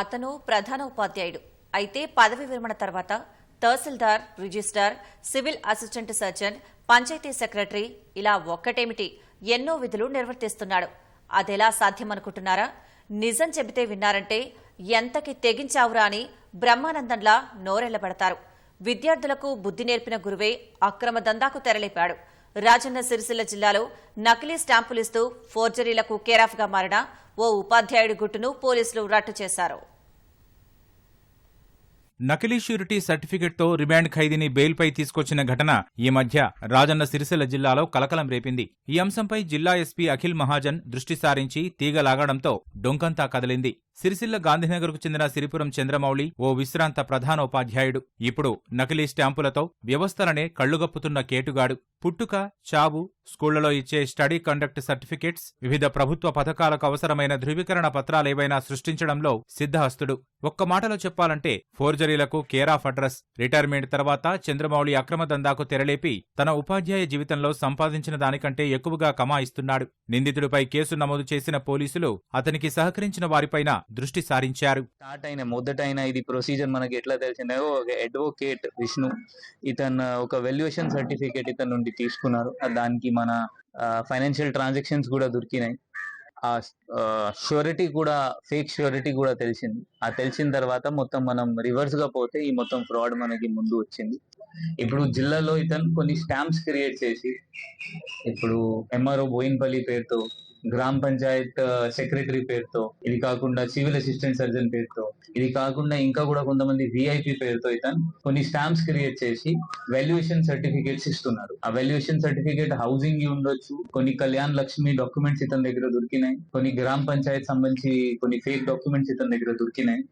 అతను ప్రధాన ఉపాధ్యాయుడు. అయితే పదవి విరమణ తర్వాత తహసీల్దార్ registrar civil assistant surgeon panchayat secretary ఇలా ఒక్కటేమిటి ఎన్నో విధులు నిర్వర్తిస్తున్నాడు. అదెలా సాధ్యమనుకుంటున్నారా? నిజం చెబితే విన్నారంటే ఎంతకి తెగించావురా అని బ్రహ్మానందంలా నోరెళ్ళబడతారు విద్యార్థులకు బుద్ధి నేర్పిన గురువే అక్రమ దందాకు తెరలేపాడు. రాజన్న సిరిసిల్ల జిల్లాలో నకిలీ స్టాంపులిస్తూ ఫోర్జరీలకు కేరాఫ్గా మారిన ఓ ఉపాధ్యాయుడి గుట్టును పోలీసులు రట్టు చేశారు. నకిలీ ష్యూరిటీ సర్టిఫికెట్తో రిమాండ్ ఖైదీని బెయిల్పై తీసుకొచ్చిన ఘటన ఈ మధ్య రాజన్న సిరిసిల్ల జిల్లాలో కలకలం రేపింది. ఈ అంశంపై జిల్లా ఎస్పీ అఖిల్ మహాజన్ దృష్టి సారించి తీగలాగడంతో డొంకంతా కదిలింది. సిరిసిల్ల గాంధీనగర్కు చెందిన సిరిపురం చంద్రమౌళి ఓ విశ్రాంత ప్రధానోపాధ్యాయుడు. ఇప్పుడు నకిలీ స్టాంపులతో వ్యవస్థలనే కళ్ళుగప్పుతున్న కేటుగాడు. పుట్టుక చావు స్కూళ్ళలో ఇచ్చే స్టడీ కండక్ట్ సర్టిఫికెట్స్ వివిధ ప్రభుత్వ పథకాలకు అవసరమైన ధృవీకరణ పత్రాలేవైనా సృష్టించడంలో సిద్ధహస్తుడు. ఒక్క మాటలో చెప్పాలంటే ఫోర్జరీ ఫోర్జరీలకు కేర్ ఆఫ్ అడ్రస్. రిటైర్మెంట్ తర్వాత చంద్రమౌళి అక్రమ దందాకు తెరలేపి తన ఉపాధ్యాయ జీవితంలో సంపాదించిన దానికంటే ఎక్కువగా కమాయిస్తున్నాడు నిందితుడిపై కేసు నమోదు చేసిన పోలీసులు అతనికి సహకరించిన వారిపైన దృష్టి సారించారు. స్టార్ట్ అయిన మొదటైన ఇది ప్రొసీజర్ మనకి ఎట్లా తెలిసిందో ఒక విష్ణు ఇతను ఒక వెల్యుయేషన్ సర్టిఫికేట్ ఇతను నుండి తీసుకున్నారు. దానికి మన ఫైనాన్షియల్ ట్రాన్సాక్షన్స్ కూడా దొరికినాయి. ఆ ష్యూరిటీ కూడా ఫేక్ ష్యూరిటీ కూడా తెలిసింది. ఆ తెలిసిన తర్వాత మొత్తం మనం రివర్స్గా పోతే ఈ మొత్తం ఫ్రాడ్ మనకి ముందు వచ్చింది. ఇప్పుడు జిల్లాలో ఇతను కొన్ని స్టాంప్స్ క్రియేట్ చేసి ఇప్పుడు ఎంఆర్ఓ బోయిన్పల్లి పేరుతో గ్రామ పంచాయత్ సెక్రటరీ పేరుతో ఇది కాకుండా సివిల్ అసిస్టెంట్ సర్జన్ పేరుతో ఇది కాకుండా ఇంకా కూడా కొంతమంది విఐపి పేరుతో ఇతను కొన్ని స్టాంప్స్ క్రియేట్ చేసి వాల్యుయేషన్ సర్టిఫికేట్స్ ఇస్తున్నారు. ఆ వాల్యుయేషన్ సర్టిఫికేట్ హౌసింగ్ ఉండొచ్చు కొన్ని కళ్యాణ్ లక్ష్మి డాక్యుమెంట్స్ ఇతని దగ్గర దొరికినాయి కొన్ని గ్రామ పంచాయత్ సంబంధించి కొన్ని ఫేక్ డాక్యుమెంట్స్ ఇతని దగ్గర దొరికినాయి.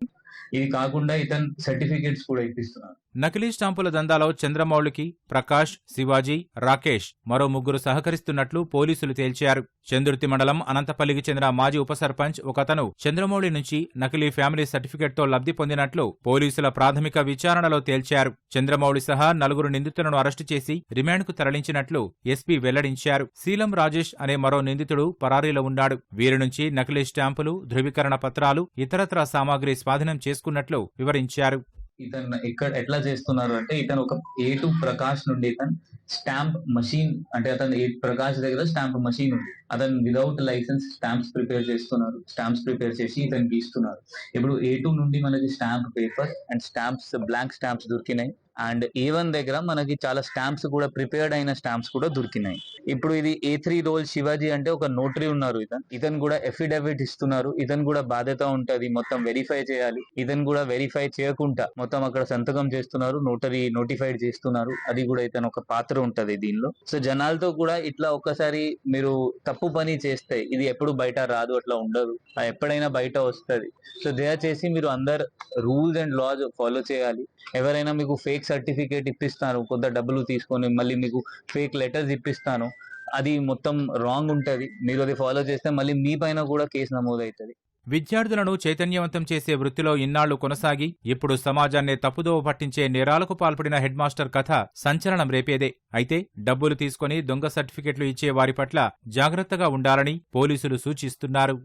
ఇది కాకుండా ఇతను సర్టిఫికేట్స్ కూడా ఇప్పిస్తున్నారు. నకిలీ స్టాంపుల దందాలో చంద్రమౌళికి ప్రకాష్ శివాజీ రాకేష్ మరో ముగ్గురు సహకరిస్తున్నట్లు పోలీసులు తేల్చారు. చందుర్తి మండలం అనంతపల్లికి చెందిన మాజీ ఉప సర్పంచ్ ఒకతను చంద్రమౌళి నుంచి నకిలీ ఫ్యామిలీ సర్టిఫికెట్తో లబ్ధి పొందినట్లు పోలీసుల ప్రాథమిక విచారణలో తేల్చారు. చంద్రమౌళి సహా నలుగురు నిందితులను అరెస్టు చేసి రిమాండ్కు తరలించినట్లు ఎస్పీ వెల్లడించారు. శీలం రాజేష్ అనే మరో నిందితుడు పరారీలో ఉన్నాడు. వీరి నుంచి నకిలీ స్టాంపులు ధృవీకరణ పత్రాలు ఇతరత్రా సామాగ్రి స్వాధీనం చేసుకున్నట్లు వివరించారు. ఇతను ఎక్కడ ఎట్లా చేస్తున్నారు అంటే ఇతను ఒక ఏ టు ప్రకాష్ నుండి ఇతను స్టాంప్ మషిన్ అంటే అతను ఏ ప్రకాష్ దగ్గర స్టాంప్ మషిన్ ఉంది. అతను విదౌట్ లైసెన్స్ స్టాంప్స్ ప్రిపేర్ చేస్తున్నారు. స్టాంప్స్ ప్రిపేర్ చేసి ఇతనికి ఇస్తున్నారు. ఇప్పుడు ఏ టూ నుండి మనకి stamp paper and stamps blank stamps దొరికినాయి. అండ్ ఏ వన్ దగ్గర మనకి చాలా స్టాంప్స్ కూడా ప్రిపేర్డ్ అయిన స్టాంప్స్ కూడా దొరికినాయి. ఇప్పుడు ఇది ఏ త్రీ రోల్ శివాజీ అంటే ఒక నోటరీ ఉన్నారు ఇతను. ఇతను కూడా ఎఫిడవిట్ ఇస్తున్నారు. ఇతను కూడా బాధ్యత ఉంటది మొత్తం వెరిఫై చేయాలి. ఇతను కూడా వెరిఫై చేయకుండా మొత్తం అక్కడ సంతకం చేస్తున్నారు నోటరీ నోటిఫైడ్ చేస్తున్నారు. అది కూడా ఇతను ఒక పాత్ర ఉంటది దీనిలో. సో జనాలతో కూడా ఇట్లా ఒక్కసారి మీరు తప్పు పని చేస్తే ఇది ఎప్పుడు బయట రాదు అట్లా ఉండదు. అది ఎప్పుడైనా బయట వస్తది. సో దయచేసి మీరు అందరు రూల్స్ అండ్ లాస్ ఫాలో చేయాలి. ఎవరైనా మీకు ఫేక్ సర్టిఫికేట్ ఇప్పిస్తారు కొంత డబ్బులు తీసుకొని మళ్ళీ మీకు ఫేక్ లెటర్స్ ఇప్పిస్తాను. అది మొత్తం రాంగ్ ఉంటుంది. మీరు అది ఫాలో చేస్తే మళ్ళీ మీ పైన కూడా కేసు నమోదవుతుంది. విద్యార్థులను చైతన్యవంతం చేసే వృత్తిలో ఇన్నాళ్ళు కొనసాగి ఇప్పుడు సమాజాన్ని తప్పుదోవ పట్టించే నేరాలకు పాల్పడిన హెడ్ మాస్టర్ కథ సంచలనం రేపేదే. అయితే డబ్బులు తీసుకుని దొంగ సర్టిఫికెట్లు ఇచ్చే వారి పట్ల జాగ్రత్తగా ఉండాలని పోలీసులు సూచిస్తున్నారు.